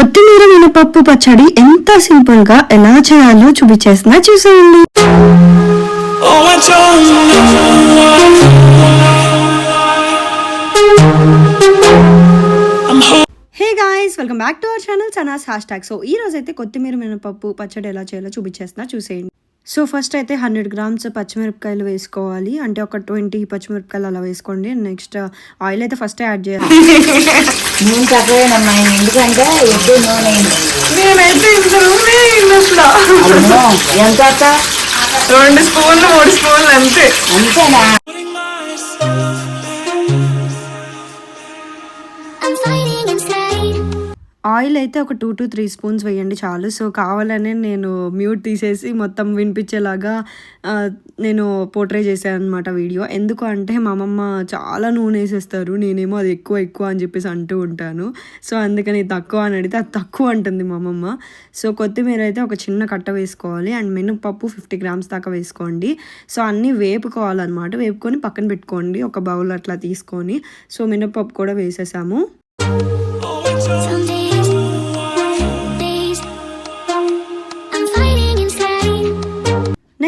కొత్తిమీర మినపప్పు పచ్చడి ఎంత సింపుల్గా ఎలా చేయాలో చూపించేసినా చూసేయండి. Hey guys welcome back to our channel Sanas hashtag so ఈ రోజైతే కొత్తిమీర మినపప్పు పచ్చడి ఎలా చేయాలో చూపించేస్తున్నా చూసేయండి. సో ఫస్ట్ అయితే హండ్రెడ్ గ్రామ్స్ పచ్చిమిరపకాయలు వేసుకోవాలి. అంటే ఒక ట్వంటీ పచ్చిమిరపకాయలు అలా వేసుకోండి. నెక్స్ట్ ఆయిల్ అయితే ఫస్ట్ యాడ్ చేయాలి. నూనె తక్కువేనమ్మా ఎందుకంటే ఎద్దు నూనె. నేనైతే అమ్మో, ఎంత అక్క? రెండు స్పూన్లు మూడు స్పూన్లు అంతే. అంతేనా? ఆయిల్ అయితే ఒక టూ టు త్రీ స్పూన్స్ వేయండి చాలు. సో కావాలనే నేను మ్యూట్ తీసేసి మొత్తం వినిపించేలాగా నేను పోర్ట్రే చేశాను అనమాట వీడియో. ఎందుకు అంటే మా అమ్మమ్మ చాలా నూనె వేసేస్తారు. నేనేమో అది ఎక్కువ ఎక్కువ అని చెప్పేసి అంటూ ఉంటాను. సో అందుకని తక్కువ అని అడిగితే అది తక్కువ అంటుంది మా అమ్మమ్మ. సో కొత్తిమీర అయితే ఒక చిన్న కట్ట వేసుకోవాలి. అండ్ మినపప్పు ఫిఫ్టీ గ్రామ్స్ దాకా వేసుకోండి. సో అన్నీ వేపుకోవాలన్నమాట. వేపుకొని పక్కన పెట్టుకోండి. ఒక బౌల్ అట్లా తీసుకొని. సో మినపప్పు కూడా వేసేసాము. Someday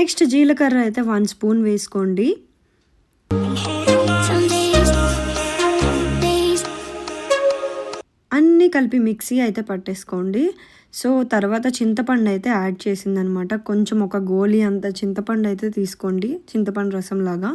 నెక్స్ట్ జీలకర్ర అయితే వన్ స్పూన్ వేసుకోండి. అన్నీ కలిపి మిక్సీ అయితే పట్టేసుకోండి. సో తర్వాత చింతపండు అయితే యాడ్ చేసిందనమాట. కొంచెం ఒక గోలీ అంత చింతపండు అయితే తీసుకోండి. చింతపండు రసం లాగా.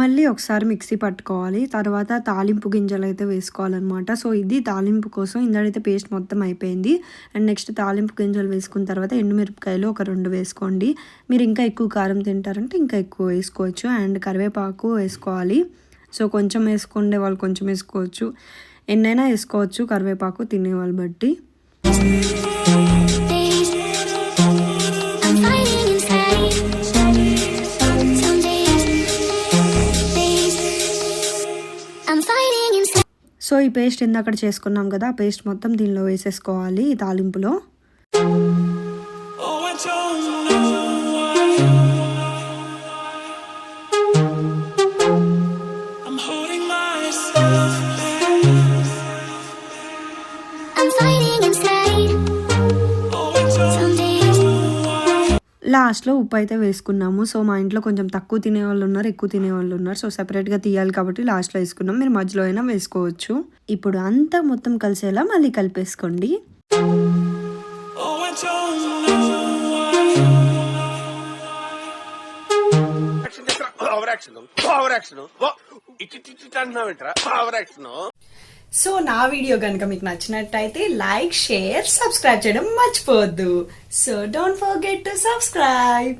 మళ్ళీ ఒకసారి మిక్సీ పట్టుకోవాలి. తర్వాత తాలింపు గింజలు అయితే వేసుకోవాలన్నమాట. సో ఇది తాలింపు కోసం ఇందడైతే పేస్ట్ మొత్తం అయిపోయింది. అండ్ నెక్స్ట్ తాలింపు గింజలు వేసుకున్న తర్వాత ఎండుమిరపకాయలు ఒక రెండు వేసుకోండి. మీరు ఇంకా ఎక్కువ కారం తింటారంటే ఇంకా ఎక్కువ వేసుకోవచ్చు. అండ్ కరివేపాకు వేసుకోవాలి. సో కొంచెం వేసుకుండే వాళ్ళు కొంచెం వేసుకోవచ్చు. ఎన్నైనా వేసుకోవచ్చు. కరివేపాకు తినే వాళ్ళు బట్టి. సో ఈ పేస్ట్ ఇందాక చేసుకున్నాం కదా ఆ పేస్ట్ మొత్తం దీనిలో వేసేసుకోవాలి ఈ తాలింపులో. లాస్ట్లో ఉప్పు అయితే వేసుకున్నాము. సో మా ఇంట్లో కొంచెం తక్కువ తినే వాళ్ళు ఉన్నారు ఎక్కువ తినేవాళ్ళు ఉన్నారు. సో సెపరేట్గా తీయాలి కాబట్టి లాస్ట్లో వేసుకున్నాం. మీరు మధ్యలో అయినా వేసుకోవచ్చు. ఇప్పుడు అంతా మొత్తం కలిసేలా మళ్ళీ కలిపేసుకోండి. Oh, action over action over action so నా వీడియో కనుక మీకు నచ్చినట్టయితే లైక్ షేర్ సబ్స్క్రైబ్ చేయడం మర్చిపోవద్దు so don't forget to subscribe.